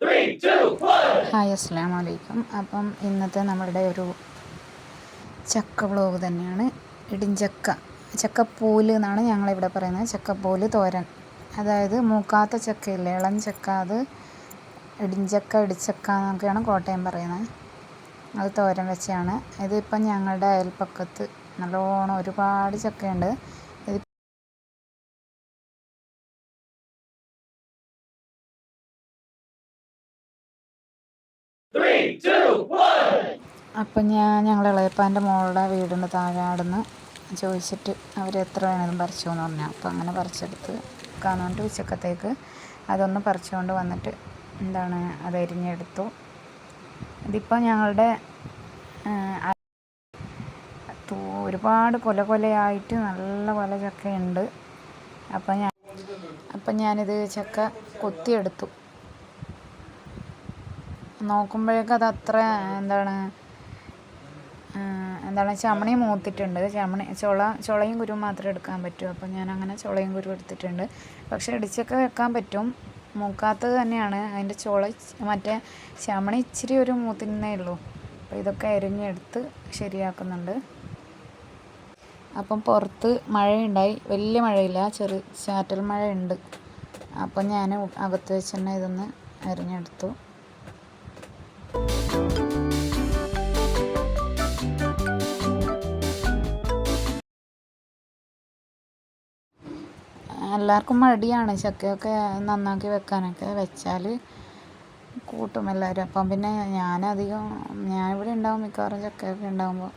Hi അസ്സാം വലൈക്കും അപ്പം ഇന്നത്തെ നമ്മളുടെ ഒരു ചക്ക വ്ളോഗ് തന്നെയാണ്. ഇടിഞ്ചക്ക ചക്കപ്പൂൽ എന്നാണ് ഞങ്ങളിവിടെ പറയുന്നത്. ചക്കപ്പൂൽ തോരൻ. അതായത് മൂക്കാത്ത ചക്കയില്ലേ? ഇളം ചക്ക അത് ഇടിഞ്ചക്ക ഇടിച്ചക്ക എന്നൊക്കെയാണ് കോട്ടയം പറയുന്നത്. അത് തോരൻ വെച്ചാണ് ഇതിപ്പം ഞങ്ങളുടെ അയൽപ്പക്കത്ത് നല്ലോണം ഒരുപാട് ചക്കയുണ്ട്. അപ്പം ഞാൻ ഞങ്ങൾ ഇളയപ്പാന്റെ മോളുടെ വീടിന് താഴെ ആടുന്ന് ചോദിച്ചിട്ട് അവർ എത്ര വേണേലും പറിച്ചു എന്ന് പറഞ്ഞു. അപ്പം അങ്ങനെ പറിച്ചെടുത്ത് കാണുകൊണ്ട് ഉച്ചക്കത്തേക്ക് അതൊന്ന് പറിച്ചുകൊണ്ട് വന്നിട്ട് എന്താണ് അത് അരിഞ്ഞെടുത്തു. ഇതിപ്പോൾ ഞങ്ങളുടെ ഒരുപാട് കൊല കൊലയായിട്ട് നല്ല കൊല ചക്കയുണ്ട്. അപ്പം ഞാൻ അപ്പം ഞാനിത് ചക്ക കൊത്തിയെടുത്തു. നോക്കുമ്പോഴേക്കും അത് അത്ര എന്താണ് എന്താണ് ചമണി മൂത്തിട്ടുണ്ട്. ചമണി ചുള ചുളയും കുരു മാത്രമേ എടുക്കാൻ പറ്റൂ. അപ്പം ഞാൻ അങ്ങനെ ചുളയും കുരു എടുത്തിട്ടുണ്ട്. പക്ഷേ ഇടിച്ചൊക്കെ വെക്കാൻ പറ്റും. മൂക്കാത്തത് തന്നെയാണ്. അതിന്റെ ചുള മറ്റേ ചമണി ഇച്ചിരി ഒരു മൂത്തിരുന്നേ ഉള്ളൂ. അപ്പോൾ ഇതൊക്കെ അരിഞ്ഞെടുത്ത് ശരിയാക്കുന്നുണ്ട്. അപ്പം പുറത്ത് മഴയുണ്ടായി. വലിയ മഴയില്ല. ചെറു ചാറ്റൽ മഴയുണ്ട്. അപ്പം ഞാൻ അകത്ത് വെച്ച് തന്നെ ഇതൊന്ന് അരിഞ്ഞെടുത്തു. എല്ലാവർക്കും മടിയാണ് ചക്കയൊക്കെ നന്നാക്കി വെക്കാനൊക്കെ. വെച്ചാൽ കൂട്ടും എല്ലാവരും. അപ്പം പിന്നെ ഞാനധികം ഞാൻ ഇവിടെ ഉണ്ടാവും മിക്കവാറും ചക്കയൊക്കെ ഉണ്ടാകുമ്പോൾ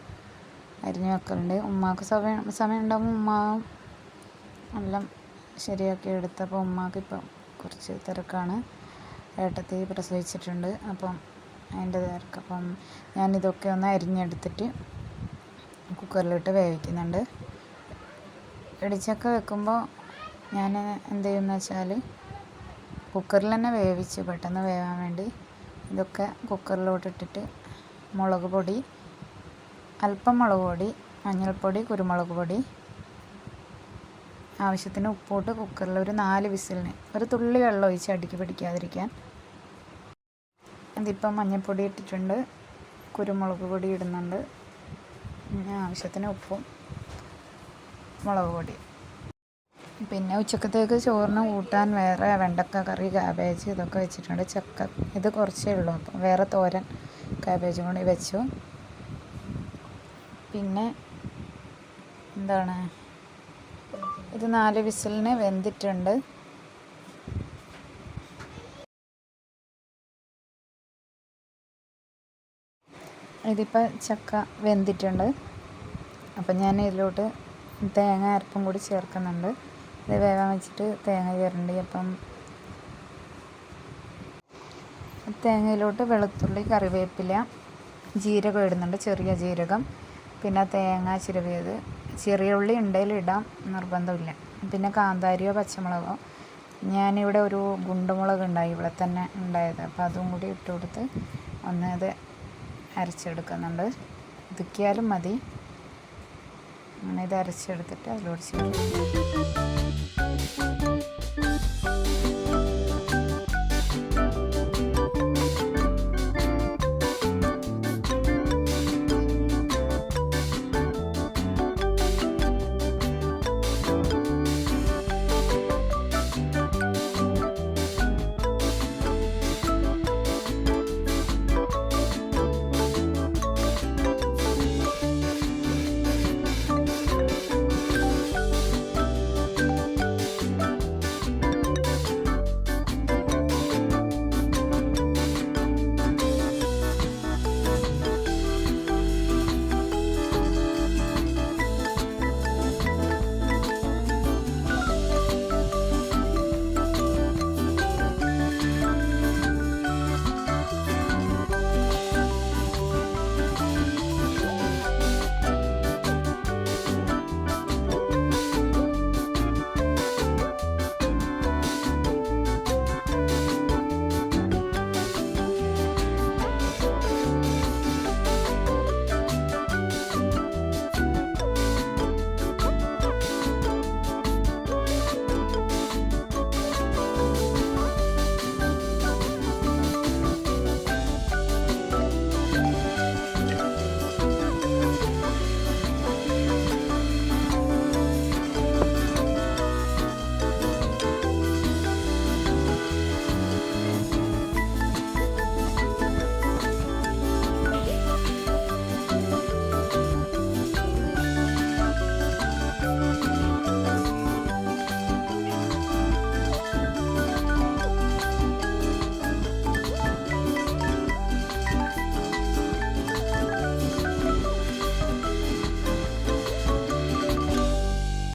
അരിഞ്ഞ് വെക്കലുണ്ട്. ഉമ്മാക്ക് സമയം സമയം ഉണ്ടാകുമ്പോൾ ഉമ്മാവും എല്ലാം ശരിയാക്കി എടുത്തപ്പോൾ ഉമ്മാക്ക് ഇപ്പം കുറച്ച് തിരക്കാണ്. ഏട്ടത്തി പ്രസവിച്ചിട്ടുണ്ട്. അപ്പം അതിന്റെ തിരക്ക്. അപ്പം ഞാനിതൊക്കെ ഒന്ന് അരിഞ്ഞെടുത്തിട്ട് കുക്കറിലിട്ട് വേവിക്കുന്നുണ്ട്. ഇടിച്ചക്ക വെക്കുമ്പോൾ ഞാൻ എന്ത് ചെയ്യുമെന്ന് വെച്ചാൽ കുക്കറിൽ തന്നെ വേവിച്ച് പെട്ടെന്ന് വേവാൻ വേണ്ടി ഇതൊക്കെ കുക്കറിലോട്ട് ഇട്ടിട്ട് മുളക് പൊടി അല്പം മുളക് പൊടി മഞ്ഞൾപ്പൊടി കുരുമുളക് പൊടി ആവശ്യത്തിന് ഉപ്പോട്ട് കുക്കറിൽ ഒരു നാല് വിസിലിന് ഒരു തുള്ളി വെള്ളം ഒഴിച്ച് അടുക്കി പിടിക്കാതിരിക്കാൻ. അതിപ്പം മഞ്ഞൾപ്പൊടി ഇട്ടിട്ടുണ്ട് കുരുമുളക് പൊടി ഇടുന്നുണ്ട് ആവശ്യത്തിന് ഉപ്പും മുളക് പൊടി പിന്നെ ഉച്ചക്കത്തേക്ക് ചോറിന് കൂട്ടാൻ വേറെ വെണ്ടക്ക കറി കാബേജ് ഇതൊക്കെ വെച്ചിട്ടുണ്ട്. ചക്ക ഇത് കുറച്ചേ ഉള്ളൂ. അപ്പം വേറെ തോരൻ കാബേജും കൂടി വെച്ചു. പിന്നെ എന്താണ്? ഇത് നാല് വിസിലിന് വെന്തിട്ടുണ്ട്. ഇതിപ്പോൾ ചക്ക വെന്തിട്ടുണ്ട്. അപ്പം ഞാൻ ഇതിലോട്ട് തേങ്ങ അരപ്പും കൂടി ചേർക്കുന്നുണ്ട്. ഇത് വേവാൻ വെച്ചിട്ട് തേങ്ങ ചേരണ്ടി അപ്പം തേങ്ങയിലോട്ട് വെളുത്തുള്ളി കറിവേപ്പില ജീരകം ഇടുന്നുണ്ട് ചെറിയ ജീരകം. പിന്നെ തേങ്ങ ചിരവിയത് ചെറിയ ഉള്ളി ഉണ്ടെങ്കിൽ ഇടാം നിർബന്ധമില്ല. പിന്നെ കാന്താരിയോ പച്ചമുളകോ. ഞാനിവിടെ ഒരു ഗുണ്ടുമുളക് ഉണ്ടായി ഇവിടെ തന്നെ ഉണ്ടായത്. അപ്പോൾ അതും കൂടി ഇട്ട് കൊടുത്ത് ഒന്ന് ഇത് അരച്ചെടുക്കുന്നുണ്ട്. ഇതുക്കിയാലും മതി. അങ്ങനെ ഇത് അരച്ചെടുത്തിട്ട് അതിലോട്ട് ചേർക്കും.